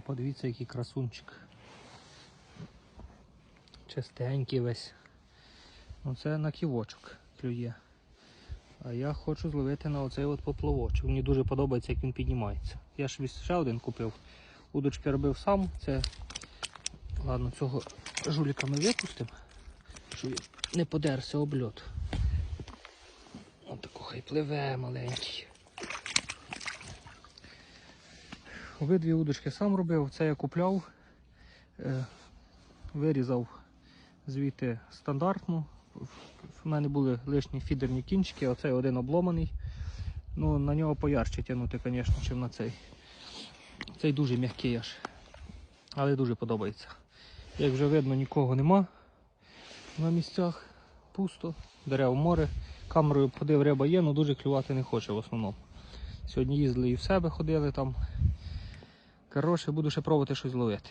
Подивіться, який красунчик. Чистенький весь. Ну це на ківочок клює. А я хочу зловити на оцей от поплавочок. Мені дуже подобається, як він піднімається. Я ж ще один купив. Удочки робив сам. Це. Ладно, цього жуліка ми випустимо, щоб не подерся об льот. Отако хай пливе маленький. Обидві удочки сам робив, це я купляв, е, вирізав звідти стандартну. В- мене були лишні фідерні кінчики, оцей один обломаний. Ну, на нього поярче тягнути, звісно, чим на цей. Цей дуже м'який аж. Але дуже подобається. Як вже видно, нікого нема на місцях. Пусто, дерев море. Камерою обходив, риба є, але дуже клювати не хоче в основному. Сьогодні їздили і в себе ходили там. Коротше, буду ще пробувати щось ловити.